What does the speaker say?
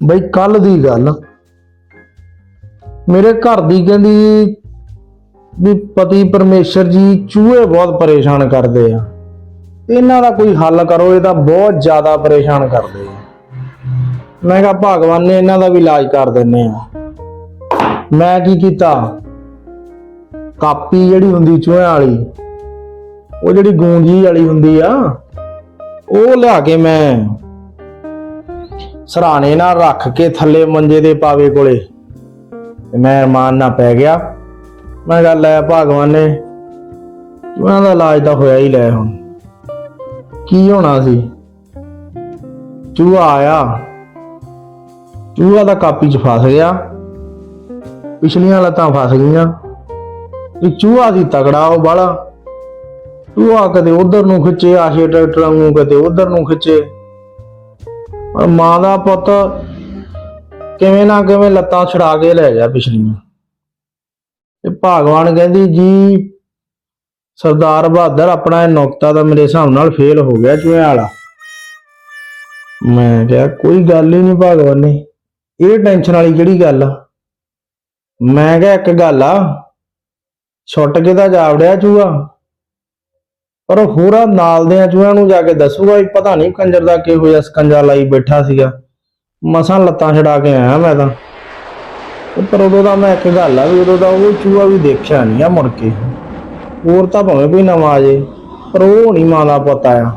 ਬਈ ਕੱਲ ਦੀ ਗੱਲ ਮੇਰੇ ਘਰ ਦੀ ਕਹਿੰਦੀ ਵੀ ਪਤੀ ਪਰਮੇਸ਼ਰ ਜੀ ਚੂਹੇ ਬਹੁਤ ਪਰੇਸ਼ਾਨ ਕਰਦੇ ਆ। ਇਹਨਾਂ ਦਾ ਕੋਈ ਹੱਲ ਕਰੋ, ਇਹ ਤਾਂ ਬਹੁਤ ਜ਼ਿਆਦਾ ਪਰੇਸ਼ਾਨ ਕਰਦੇ ਆ। ਮੈਂ ਕਿਹਾ, ਭਗਵਾਨ ਨੇ ਇਹਨਾਂ ਦਾ ਵੀ ਇਲਾਜ ਕਰ ਦਿੰਨੇ ਆ। ਮੈਂ ਕੀ ਕੀਤਾ? ਕਾਪੀ ਜਿਹੜੀ ਹੁੰਦੀ ਚੂਹਿਆਂ ਵਾਲੀ, ਉਹ ਜਿਹੜੀ ਗੂੰਜੀ ਵਾਲੀ ਹੁੰਦੀ ਆ, ਉਹ ਲਿਆ ਕੇ ਮੈਂ ਸਰਾਣੇ ਨਾਲ ਰੱਖ ਕੇ ਥੱਲੇ ਮੰਜੇ ਦੇ ਪਾਵੇ ਕੋਲੇ। ਤੇ ਮੈਂ ਅਰਮਾਨ ਨਾਲ ਪੈ ਗਿਆ। ਮੈਂ ਗੱਲ ਲੈ ਭਗਵਾਨ ਨੇ, ਉਹਨਾਂ ਦਾ ਇਲਾਜ ਤਾਂ ਹੋਇਆ ਹੀ ਲੈ ਹੁਣ। ਕੀ ਹੋਣਾ ਸੀ? ਚੂਹਾ ਆਇਆ। ਚੂਹਾ ਦਾ ਕਾਪੀ 'ਚ ਫਸ ਗਿਆ। ਪਿਛਲੀਆਂ ਲੱਤਾਂ ਫਸ ਗਈਆਂ। ਇਹ ਚੂਹਾ ਦੀ ਤਗੜਾ ਉਹ ਬਾਲਾ ਚੂਹਾ ਕਦੇ ਉਧਰ ਨੂੰ ਖਿੱਚੇ, ਆਸ਼ੇ ਟਰੈਕਟਰਾਂ ਨੂੰ ਕਦੇ ਉਧਰ ਨੂੰ ਖਿੱਚੇ। ਪਰ ਮਾਂ ਦਾ ਪੁੱਤ ਕਿਵੇਂ ਨਾ ਕਿਵੇਂ ਲੱਤਾਂ ਛੜਾ ਕੇ ਲੈ ਗਿਆ ਪਿਛਲੀਆਂ ਤੇ ਭਗਵਾਨ ਕਹਿੰਦੀ, ਜੀ, ਸਰਦਾਰ ਬਹਾਦਰ, ਆਪਣਾ ਇਹ ਨੁਕਤਾ ਤਾਂ ਮੇਰੇ ਹਿਸਾਬ ਨਾਲ ਫੇਲ ਹੋ ਗਿਆ ਚੂਹਿਆਂ ਵਾਲਾ। ਮੈਂ ਕਿਹਾ, ਕੋਈ ਗੱਲ ਹੀ ਨਹੀਂ ਭਗਵਾਨ ਨੇ ਇਹ ਟੈਨਸ਼ਨ ਵਾਲੀ ਕਿਹੜੀ ਗੱਲ ਆ? ਮੈਂ ਕਿਹਾ, ਇੱਕ ਗੱਲ ਆ ਛੁੱਟ ਕੇ ਤਾਂ ਜਾਵੜਿਆ ਚੂਹਾ। ਪਰ ਉਹ ਨਾਲ ਦੇ ਚੂਹਿਆਂ ਨੂੰ ਜਾ ਕੇ ਦੱਸੂਗਾ ਵੀ ਪਤਾ ਨਹੀਂ ਕੰਜਰ ਦਾ ਕਿਹੋ ਜਿਹਾ ਸਕੰਜਾ ਲਾਈ ਬੈਠਾ ਸੀਗਾ। ਮਸਾਂ ਲੱਤਾਂ ਛਡਾ ਕੇ ਆਇਆ ਮੈਂ ਤਾਂ ਪਰ ਉਦੋਂ ਦਾ ਮੈਂ ਇੱਕ ਗੱਲ ਆ ਵੀ ਉਦੋਂ ਦਾ ਉਹ ਚੂਹਾ ਵੀ ਦੇਖਿਆ ਨਹੀਂ ਆ ਮੁੜ ਕੇ। ਹੋਰ ਤਾਂ ਭਾਵੇਂ ਕੋਈ ਨਵਾਂ ਆ ਜੇ, ਪਰ ਉਹ ਨਹੀਂ ਮਾਂ ਦਾ ਪੁੱਤ ਆਇਆ।